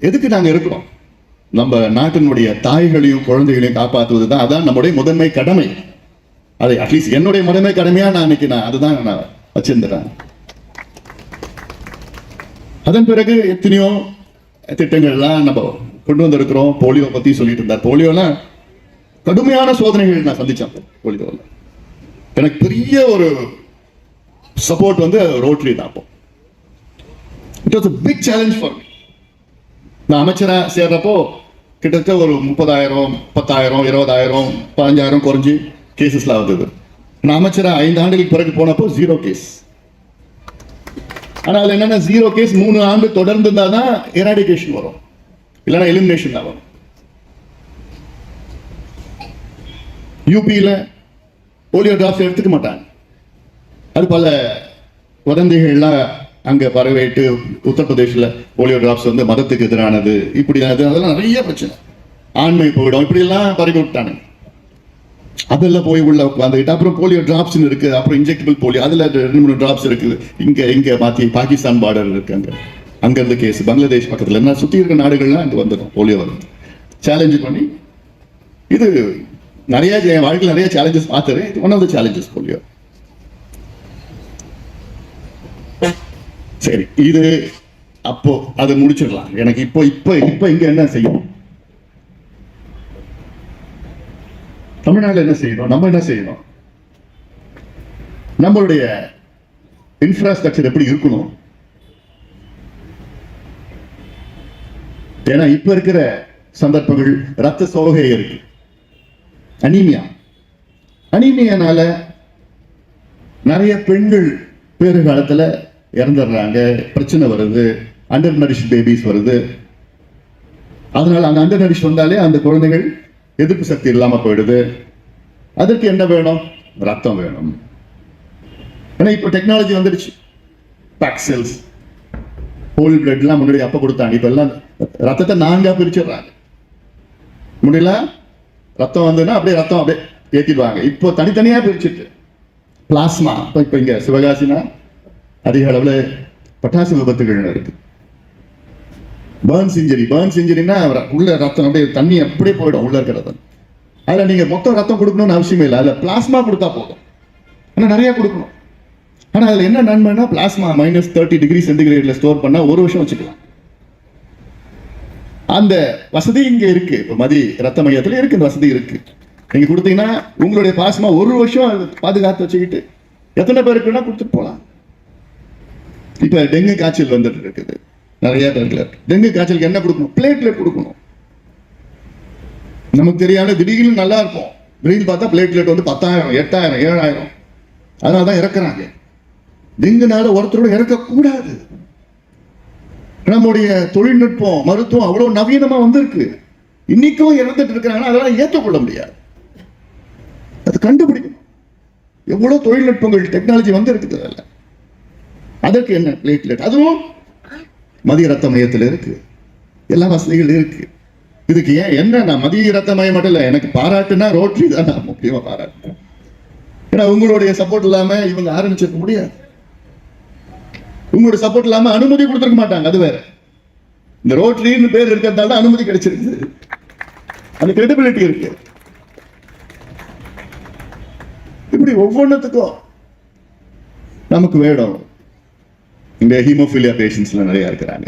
எதுக்கு நாங்க இருக்கிறோம்? நம்ம நாட்டினுடைய தாய்களையும் குழந்தைகளையும் காப்பாற்றுவது தான் அதான் நம்முடைய முதன்மை கடமை. அதை அட்லீஸ்ட் என்னுடைய முதன்மை கடமையா நான் இன்னைக்கு நான் அதுதான் நான் வச்சிருந்துறேன் அதன் பிறகு எத்தனையோ திட்டங்கள்லாம் நம்ம கொண்டு வந்திருக்கிறோம். போலியோ பத்தி சொல்லிட்டு இருந்தார். போலியோலாம் கடுமையான சோதனைகள் நான் சந்திச்சேன் போலியோவில் எனக்கு பெரிய ஒரு சப்போர்ட் வந்து ரோட்டரி தான் அப்போ. It was big challenge for நான் அமைச்சரா சேர்றப்போ கிட்டத்தட்ட ஒரு முப்பதாயிரம் பத்தாயிரம் இருபதாயிரம் பதினஞ்சாயிரம் குறைஞ்சி கேசஸ்லாம் வந்தது. நான் அமைச்சரா ஐந்து ஆண்டுகளுக்கு பிறகு போனப்போ ஜீரோ கேஸ் ஆனால் என்னென்னா ஜீரோ கேஸ் மூணு ஆண்டு தொடர்ந்து இருந்தால் தான் எராடிகேஷன் வரும். இல்லைன்னா எலிமினேஷன் தான் வரும். யூபியில் போலியோ டிராப்ஸ் எடுத்துக்க மாட்டாங்க. அது பல வதந்திகள்லாம் அங்கே பரவிட்டு உத்தரப்பிரதேசில் போலியோ டிராப்ஸ் வந்து மதத்துக்கு எதிரானது. இப்படி அதெல்லாம் நிறைய பிரச்சனை. ஆண்மை போயிடும். இப்படியெல்லாம் பரவி விட்டானுங்க அதெல்லாம் போய் உள்ள உட்காந்துக்கிட்டு அப்புறம் போலியோ டிராப்ஸ் இருக்கு. அப்புறம் இன்ஜெக்டபிள் போலியோ. அதில் ரெண்டு மூணு டிராப்ஸ் இருக்குது. இங்கே இங்கே மாத்தி பாகிஸ்தான் பார்டர் இருக்காங்க அங்கேருந்து கேஸ் பங்களாதேஷ் பக்கத்தில். என்ன சுற்றி இருக்க நாடுகள்லாம் அங்கே வந்துடும். போலியோ வந்து. சேலஞ்ச் பண்ணி இது நிறைய என் வாழ்க்கையில் நிறைய சேலஞ்சஸ் பார்த்துரு இது one of the challenges polio. சரி இது அப்போ அதை முடிச்சிடலாம். எனக்கு இப்போ இப்போ இப்போ இங்க என்ன செய்யணும்? தமிழ்நாடு என்ன செய்யணும்? நம்ம என்ன செய்யணும்? நம்மளுடைய இன்ஃப்ராஸ்ட்ரக்சர் எப்படி இருக்கணும்? ஏன்னா இப்ப இருக்கிற சந்தர்ப்பங்கள் ரத்த சோகை இருக்கு. அனீமியா. அனீமியானால நிறைய பெண்கள் பேறு காலத்துல இறந்துடுறாங்க பிரச்சனை வருது அண்டர் நரிஷ் பேபிஸ் வருது. அதனால் அந்த அண்டர் நரிஷ் வந்தாலே அந்த குழந்தைகள் எதிர்ப்பு சக்தி இல்லாமல் போயிடுது. அதற்கு என்ன வேணும்? ரத்தம் வேணும். ஏன்னா இப்போ டெக்னாலஜி வந்துடுச்சு. பாக்செல்ஸ் ஹோல் பிளட்லாம் முன்னாடி அப்போ கொடுத்தாங்க. இப்போ எல்லாம் ரத்தத்தை நான்காக பிரிச்சிடுறாங்க. முடியல ரத்தம் வந்ததுன்னா அப்படியே ரத்தம் அப்படியே ஏற்றிடுவாங்க இப்போ தனித்தனியாக பிரிச்சுட்டு பிளாஸ்மா இப்போ இப்போ இங்கே சிவகாசினா அதிக அளவில் பட்டாசு விபத்துகள் இருக்கு பேர்ன்ஸ் இன்ஜரி பேர்ன்ஸ் இன்ஜரினா உள்ள ரத்தம் அப்படியே தண்ணி அப்படியே போயிடும் உள்ள இருக்கிற ரத்தம். நீங்கள் மொத்தம் ரத்தம் கொடுக்கணும்னு அவசியமே இல்லை. அதில் பிளாஸ்மா கொடுத்தா போதும். ஆனால் நிறைய கொடுக்கணும். ஆனால் அதில் என்ன நன்மைனா பிளாஸ்மா மைனஸ் தேர்ட்டி டிகிரி சென்டிகிரேட்ல ஸ்டோர் பண்ணால் ஒரு வருஷம் வச்சுக்கலாம். அந்த வசதி இங்கே இருக்கு. இப்போ மதி ரத்த மையத்தில் இருக்கு இந்த வசதி இருக்கு. நீங்கள் கொடுத்தீங்கன்னா உங்களுடைய பிளாஸ்மா ஒரு வருஷம் பாதுகாத்து வச்சுக்கிட்டு எத்தனை பேருக்குன்னா கொடுத்துட்டு போகலாம் இப்போ டெங்கு காய்ச்சல் வந்துட்டு இருக்குது. நிறைய பேர்ல டெங்கு காய்ச்சலுக்கு என்ன கொடுக்கணும்? பிளேட்லெட் கொடுக்கணும். நமக்கு தெரியாத திடீர்னு நல்லா இருக்கும். திடீர்னு பார்த்தா பிளேட்லெட் வந்து பத்தாயிரம் எட்டாயிரம் ஏழாயிரம். அதனால தான் இறக்குறாங்க. டெங்குனால ஒருத்தரோட இறக்கக்கூடாது. நம்முடைய தொழில்நுட்பம் மருத்துவம் அவ்வளோ நவீனமாக வந்திருக்கு. இன்னைக்கும் இறந்துட்டு இருக்கிறாங்கன்னா அதெல்லாம் ஏற்றுக்கொள்ள முடியாது. அது கண்டுபிடிக்கணும். எவ்வளோ தொழில்நுட்பங்கள் டெக்னாலஜி வந்து இருக்குது அதில் அதற்கு என்ன பிளேட்லெட் அதுவும் மதிய ரத்த மையத்தில் இருக்கு. எல்லா வசதிகள் இருக்கு. இதுக்கு ஏன் என்ன நான் மதிய ரத்த மையம் மட்டும் இல்லை எனக்கு பாராட்டுனா ரோட்டரி தான் நான் முக்கியமாக பாராட்டுறேன் ஏன்னா உங்களுடைய சப்போர்ட் இல்லாம இவங்க ஆரம்பிச்சிருக்க முடியாது. உங்களுடைய சப்போர்ட் இல்லாம அனுமதி கொடுத்துருக்க மாட்டாங்க அது வேற. இந்த ரோட்டரின்னு பேர் இருக்கிறதால தான் அனுமதி கிடைச்சிருக்கு அந்த கிரெடிபிலிட்டி இருக்கு. இப்படி ஒவ்வொன்றுத்துக்கும் நமக்கு வேணும். இந்த ஹீமோஃபிலியா பேஷண்ட்ஸ்லாம் நிறையா இருக்கிறாங்க.